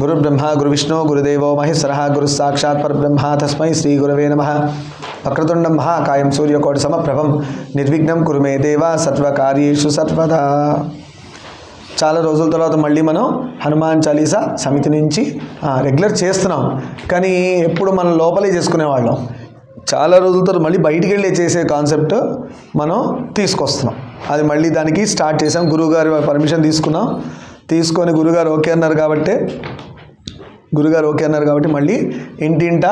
గురు బ్రహ్మ గురు విష్ణు గురుదేవో మహేశ్వర గురు సాక్షాత్ పరబ్రహ్మ తస్మై శ్రీ గురవే నమ వక్రతుండం మహాకాయం సూర్యకోటి సమప్రభం నిర్విఘ్నం కురుమే దేవ సత్వకార్యేషు సర్వదా చాలా రోజుల తర్వాత మళ్ళీ మనం హనుమాన్ చాలీసా సమితి నుంచి రెగ్యులర్ చేస్తున్నాం. కానీ ఎప్పుడు మనం లోపలే చేసుకునేవాళ్ళం. చాలా రోజుల తర్వాత మళ్ళీ బయటికి వెళ్ళి చేసే కాన్సెప్ట్ మనం తీసుకొస్తున్నాం. అది మళ్ళీ దానికి స్టార్ట్ చేసాం. గురువుగారి పర్మిషన్ తీసుకున్నాం. తీసుకొని గురుగారు ఓకే అన్నారు కాబట్టి గురుగారు ఓకే అన్నారు కాబట్టి మళ్ళీ ఇంటింట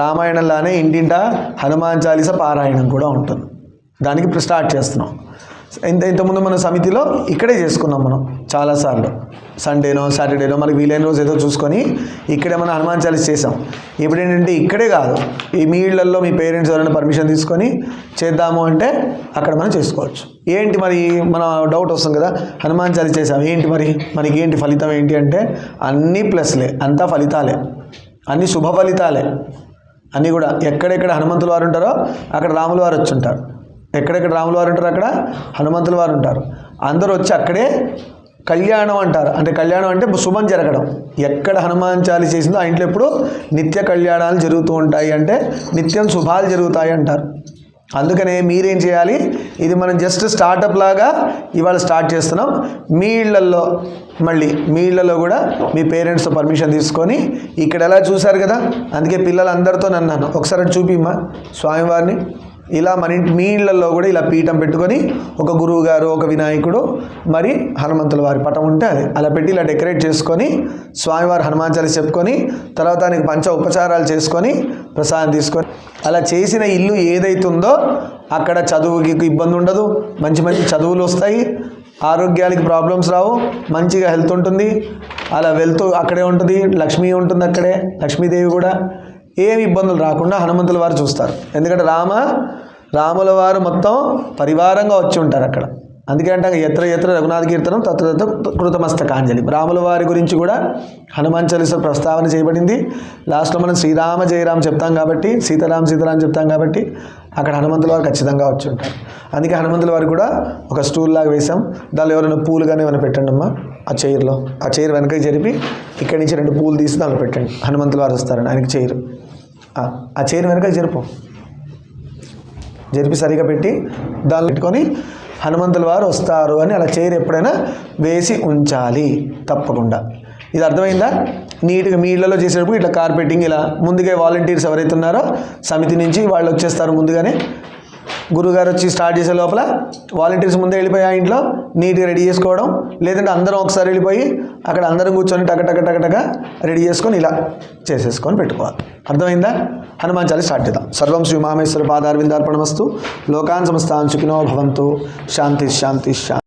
రామాయణంలానే ఇంటింట హనుమాన్ చాలీస పారాయణం కూడా ఉంటుంది. దానికి ఇప్పుడు స్టార్ట్ చేస్తున్నాం. ఇంత ఇంతకుముందు మన సమితిలో ఇక్కడే చేసుకున్నాం మనం చాలాసార్లు. సండేనో సాటర్డేనో మనకి వీలైన రోజు ఏదో చూసుకొని ఇక్కడే మనం హనుమాన్ చాలీస్ చేసాం ఇప్పుడు ఏంటంటే ఇక్కడే కాదు ఈ మీ ఇళ్ళలో మీ పేరెంట్స్ ఎవరైనా పర్మిషన్ తీసుకొని చేద్దాము అంటే అక్కడ మనం చేసుకోవచ్చు. ఏంటి మరి మన డౌట్ వస్తుంది కదా హనుమాన్ చాలీస్ చేసాం ఏంటి మరి? మనకి ఏంటి ఫలితం ఏంటి అంటే అన్నీ ప్లస్లే అంతా ఫలితాలే. అన్ని శుభ ఫలితాలే. అన్నీ కూడా ఎక్కడెక్కడ హనుమంతుల వారు ఉంటారో అక్కడ రాముల వారు వచ్చి ఉంటారు. ఎక్కడెక్కడ రాముల వారు ఉంటారు అక్కడ? హనుమంతుల వారు ఉంటారు అందరూ వచ్చి అక్కడే కళ్యాణం అంటారు. అంటే కళ్యాణం అంటే శుభం జరగడం. ఎక్కడ హనుమాన్ చాలి చేసిందో ఆ ఇంట్లో ఎప్పుడు నిత్య కళ్యాణాలు జరుగుతూ ఉంటాయి అంటే నిత్యం శుభాలు జరుగుతాయి అంటారు. అందుకనే మీరేం చేయాలి? ఇది మనం జస్ట్ స్టార్టప్ లాగా ఇవాళ స్టార్ట్ చేస్తున్నాం. మీ ఇళ్ళల్లో మళ్ళీ మీ ఇళ్ళలో కూడా మీ పేరెంట్స్తో పర్మిషన్ తీసుకొని ఇక్కడ ఎలా చూశారు కదా? అందుకే పిల్లలందరితో నన్నాను. ఒకసారి చూపిమ్మా స్వామివారిని. ఇలా మన ఇంటి మీ ఇళ్ళలో కూడా ఇలా పీఠం పెట్టుకొని ఒక గురువు గారు ఒక వినాయకుడు మరి హనుమంతుల వారి పటం ఉంటే అది. అలా పెట్టి ఇలా డెకరేట్ చేసుకొని స్వామివారి హనుమాన్ చాలీస చెప్పుకొని తర్వాత దానికి పంచ ఉపచారాలు చేసుకొని ప్రసాదం తీసుకొని అలా చేసిన ఇల్లు ఏదైతుందో అక్కడ చదువుకి ఇబ్బంది ఉండదు. మంచి మంచి చదువులు వస్తాయి. ఆరోగ్యాలకి ప్రాబ్లమ్స్ రావు. మంచిగా హెల్త్ ఉంటుంది. అలా వెళ్తూ అక్కడే ఉంటుంది. లక్ష్మి ఉంటుంది అక్కడే. లక్ష్మీదేవి కూడా. ఏమి ఇబ్బందులు రాకుండా హనుమంతుల వారు చూస్తారు. ఎందుకంటే రామ రాముల వారు మొత్తం పరివారంగా వచ్చి ఉంటారు అక్కడ. అందుకే అంటే ఎత్ర ఎత్ర రఘునాథ కీర్తనం తత్ర కృతమస్తకాంజలి. రాముల వారి గురించి కూడా హనుమాన్ చాలీస ప్రస్తావన చేయబడింది. లాస్ట్లో మనం శ్రీరామ జయరామ్ చెప్తాం కాబట్టి సీతారాం సీతారాం చెప్తాం కాబట్టి అక్కడ హనుమంతుల వారు ఖచ్చితంగా వచ్చి ఉంటారు. అందుకే హనుమంతుల వారు కూడా ఒక స్టూల్ లాగా వేసాం దానిలో ఎవరైనా పూలు కానీ ఏమైనా పెట్టండి అమ్మా. ఆ చైర్లో ఆ చైర్ వెనక జరిపి ఇక్కడి నుంచి రెండు పూలు తీసి దానిలో పెట్టండి. హనుమంతుల వారు వస్తారండి ఆయనకి చైర్. ఆ, చైర్ వెనక జరుపు. జరిపి సరిగా పెట్టి దాన్ని పెట్టుకొని హనుమంతుల వారు వస్తారు అని అలా చైర్ ఎప్పుడైనా వేసి ఉంచాలి తప్పకుండా. ఇది అర్థమైందా? నీట్గా మీ ఇళ్ళలో చేసేటప్పుడు ఇట్లా కార్పెటింగ్ ఇలా ముందుగా వాలంటీర్స్ ఎవరైతే ఉన్నారో సమితి నుంచి వాళ్ళు వచ్చేస్తారు ముందుగానే. గురుగారు వచ్చి స్టార్ట్ చేసే లోపల వాలంటీర్స్ ముందే వెళ్ళిపోయి ఆ ఇంట్లో నీట్గా రెడీ చేసుకోవడం లేదంటే అందరం ఒకసారి వెళ్ళిపోయి అక్కడ అందరం కూర్చొని టక టక టక టక రెడీ చేసుకొని ఇలా చేసేసుకొని పెట్టుకోవాలి. అర్థమైందా? హనుమాన్ చాలి స్టార్ట్ చేద్దాం. సర్వం శ్రీ మహామేశ్వర పాదార్విందార్పణమస్తు. లోకాన్ సమస్తాన్ సుఖినో భవంతు. శాంతి శాంతి శాంతి.